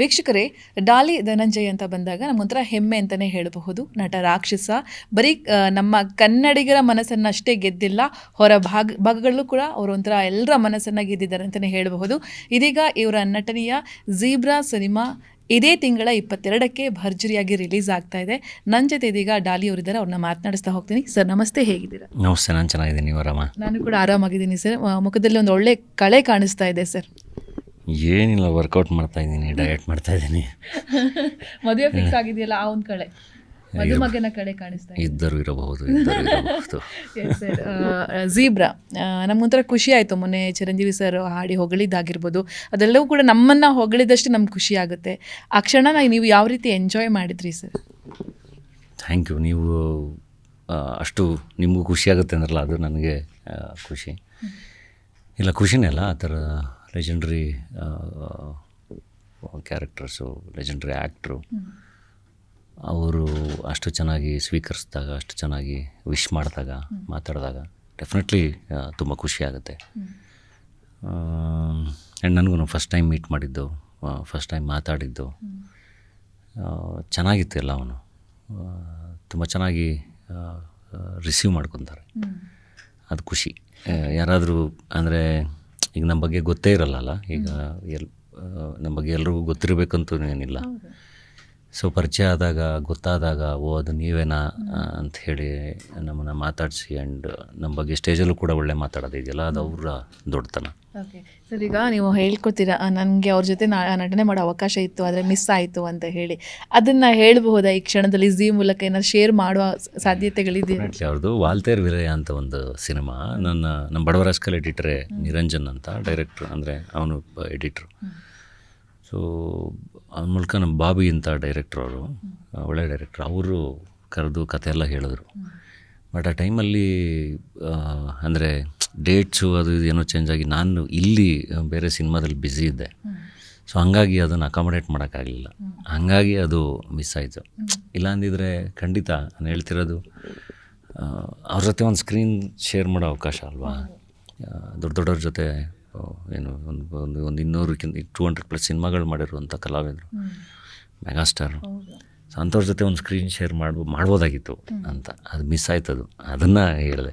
ವೀಕ್ಷಕರೇ ಡಾಲಿ ಧನಂಜಯ್ ಅಂತ ಬಂದಾಗ ನಮಗೊಂಥರ ಹೆಮ್ಮೆ ಅಂತಲೇ ಹೇಳಬಹುದು. ನಟ ರಾಕ್ಷಸ ಬರೀ ನಮ್ಮ ಕನ್ನಡಿಗರ ಮನಸ್ಸನ್ನು ಅಷ್ಟೇ ಗೆದ್ದಿಲ್ಲ ಹೊರ ಭಾಗ ಭಾಗಗಳಲ್ಲೂ ಕೂಡ ಅವರು ಒಂಥರ ಎಲ್ಲರ ಮನಸ್ಸನ್ನು ಗೆದ್ದಿದ್ದಾರೆ ಅಂತಲೇ ಹೇಳಬಹುದು. ಇದೀಗ ಇವರ ನಟನೆಯ ಝೀಬ್ರಾ ಸಿನಿಮಾ ಇದೇ ತಿಂಗಳ ಇಪ್ಪತ್ತೆರಡಕ್ಕೆ ಭರ್ಜರಿಯಾಗಿ ರಿಲೀಸ್ ಆಗ್ತಾ ಇದೆ. ನನ್ನ ಜೊತೆ ಇದೀಗ ಡಾಲಿ ಅವರಿದ್ದಾರೆ ಅವ್ರನ್ನ ಮಾತನಾಡಿಸ್ತಾ ಹೋಗ್ತೀನಿ. ಸರ್ ನಮಸ್ತೆ ಹೇಗಿದ್ದೀರಾ? ನಮಸ್ತೆ ನಾನು ಚೆನ್ನಾಗಿದ್ದೀನಿ. ನೀವು ಆರಾಮ? ನಾನು ಕೂಡ ಆರಾಮಾಗಿದ್ದೀನಿ ಸರ್. ಮುಖದಲ್ಲಿ ಒಂದು ಒಳ್ಳೆ ಕಳೆ ಕಾಣಿಸ್ತಾ ಇದೆ ಸರ್. ಏನಿಲ್ಲ ವರ್ಕೌಟ್ ಮಾಡ್ತಾ ಇದ್ದೀನಿ ಡಯಟ್ ಮಾಡ್ತಾ ಇದ್ದೀನಿ. ಮದುವೆ ಫಿಕ್ಸ್ ಆಗಿದೆಯಲ್ಲ ಆ ಒಂದು ಕಡೆ? ಮದುಮಗನ ಕಡೆ ಕಾಣಿಸ್ತಾ ಇದೆ. ಇದ್ದರೂ ಇರಬಹುದು ಝೀಬ್ರಾ ನಮ್ಗೊಂಥರ ಖುಷಿ ಆಯಿತು ಮೊನ್ನೆ ಚಿರಂಜೀವಿ ಸರ್ ಹಾಡಿ ಹೊಗಳಿದ್ದಾಗಿರ್ಬೋದು. ಅದೆಲ್ಲವೂ ಕೂಡ ನಮ್ಮನ್ನು ಹೊಗಳಿದಷ್ಟು ನಮ್ಗೆ ಖುಷಿ ಆಗುತ್ತೆ. ಆ ಕ್ಷಣನ ನೀವು ಯಾವ ರೀತಿ ಎಂಜಾಯ್ ಮಾಡಿದ್ರಿ ಸರ್ ಥ್ಯಾಂಕ್ ಯು ನೀವು ಅಷ್ಟು ನಿಮಗೂ ಖುಷಿ ಆಗುತ್ತೆ ಅಂದ್ರಲ್ಲ ಅದು ನನಗೆ ಖುಷಿ. ಇಲ್ಲ ಖುಷಿನೇ ಅಲ್ಲ ಆ ಥರ ಲೆಜೆಂಡ್ರಿ ಕ್ಯಾರೆಕ್ಟರ್ಸು ಲೆಜೆಂಡ್ರಿ ಆ್ಯಕ್ಟ್ರು ಅವರು ಅಷ್ಟು ಚೆನ್ನಾಗಿ ಸ್ವೀಕರಿಸಿದಾಗ ಅಷ್ಟು ಚೆನ್ನಾಗಿ ವಿಶ್ ಮಾಡಿದಾಗ ಮಾತಾಡಿದಾಗ ಡೆಫಿನೆಟ್ಲಿ ತುಂಬ ಖುಷಿ ಆಗುತ್ತೆ. ಆ್ಯಂಡ್ ನನಗೂ ಫಸ್ಟ್ ಟೈಮ್ ಮೀಟ್ ಮಾಡಿದ್ದು ಫಸ್ಟ್ ಟೈಮ್ ಮಾತಾಡಿದ್ದು ಚೆನ್ನಾಗಿತ್ತು ಎಲ್ಲ ಅವನು. ತುಂಬ ಚೆನ್ನಾಗಿ ರಿಸೀವ್ ಮಾಡ್ಕೊತಾರೆ. ಅದು ಖುಷಿ. ಯಾರಾದರೂ ಅಂದರೆ ಈಗ ನಮ್ಮ ಬಗ್ಗೆ ಗೊತ್ತೇ ಇರಲ್ಲ ಈಗ ಎಲ್ ನಮ್ಮ ಬಗ್ಗೆ ಎಲ್ರಿಗೂ ಗೊತ್ತಿರಬೇಕಂತೂ ಏನಿಲ್ಲ. ಸೊ ಪರಿಚಯ ಆದಾಗ ಗೊತ್ತಾದಾಗ ಓ ಅದು ನೀವೇನಾ? ಅಂತ ಹೇಳಿ ನಮ್ಮನ್ನು ಮಾತಾಡಿಸಿ ಆ್ಯಂಡ್ ನಮ್ಮ ಬಗ್ಗೆ ಸ್ಟೇಜಲ್ಲೂ ಕೂಡ ಒಳ್ಳೆ ಮಾತಾಡೋದು ಇದೆಯಲ್ಲ? ಅದು ಅವರ ದೊಡ್ಡತನ. ಓಕೆ ಸರ್ ಈಗ ನೀವು ಹೇಳ್ಕೊತೀರಾ ನನಗೆ ಅವ್ರ ಜೊತೆ ನಾ ನಟನೆ ಮಾಡೋ ಅವಕಾಶ ಇತ್ತು ಆದರೆ ಮಿಸ್ ಆಯಿತು ಅಂತ ಹೇಳಿ. ಅದನ್ನು ಹೇಳಬಹುದಾ ಈ ಕ್ಷಣದಲ್ಲಿ ಝೀ ಮೂಲಕ ಏನಾದ್ರು ಶೇರ್ ಮಾಡುವ ಸಾಧ್ಯತೆಗಳಿದೆ ಅವ್ರದ್ದು ವಾಲ್ತೇರ್ ವಿರಯ ಅಂತ ಒಂದು ಸಿನಿಮಾ. ನನ್ನ ನಮ್ಮ ಬಡವರಾಜ್ಕಲ್ ಎಡಿಟ್ರೆ ನಿರಂಜನ್ ಅಂತ ಡೈರೆಕ್ಟ್ರ್ ಅಂದರೆ ಅವನು ಎಡಿಟ್ರು ಸೊ ಅವನ ಮೂಲಕ ನಮ್ಮ ಬಾಬಿ ಅಂತ ಡೈರೆಕ್ಟ್ರ್ ಅವರು ಒಳ್ಳೆ ಡೈರೆಕ್ಟ್ರ್ ಅವರು ಕರೆದು ಕತೆ ಎಲ್ಲ ಹೇಳಿದ್ರು ಬಟ್ ಆ ಟೈಮಲ್ಲಿ ಅಂದರೆ ಡೇಟ್ಸು ಅದು ಇದು ಏನೋ ಚೇಂಜ್ ಆಗಿ ನಾನು ಇಲ್ಲಿ ಬೇರೆ ಸಿನಿಮಾದಲ್ಲಿ ಬ್ಯುಸಿ ಇದ್ದೆ. ಸೊ ಹಂಗಾಗಿ ಅದನ್ನು ಅಕಾಮಡೇಟ್ ಮಾಡೋಕ್ಕಾಗಲಿಲ್ಲ. ಹಾಗಾಗಿ ಅದು ಮಿಸ್ ಆಯಿತು. ಇಲ್ಲ ಅಂದಿದ್ರೆ ಖಂಡಿತ ನಾನು ಹೇಳ್ತಿರೋದು ಅವ್ರ ಜೊತೆ ಒಂದು ಸ್ಕ್ರೀನ್ ಶೇರ್ ಮಾಡೋ ಅವಕಾಶ ಅಲ್ವಾ? ದೊಡ್ಡ ದೊಡ್ಡವ್ರ ಜೊತೆ ಏನು, ಒಂದು ಒಂದು ಒಂದು ಇನ್ನೂರಕ್ಕಿಂತ ಟೂ ಹಂಡ್ರೆಡ್ ಪ್ಲಸ್ ಸಿನಿಮಾಗಳು ಮಾಡಿರುವಂಥ ಕಲಾವಿದರು. ಮೆಗಾಸ್ಟಾರು ಸೊ ಅಂಥವ್ರ ಜೊತೆ ಒಂದು ಸ್ಕ್ರೀನ್ ಶೇರ್ ಮಾಡ್ಬೋ, ಮಾಡ್ಬೋದಾಗಿತ್ತು ಅಂತ. ಅದು ಮಿಸ್ ಆಯ್ತದು. ಅದನ್ನು ಹೇಳಿದೆ.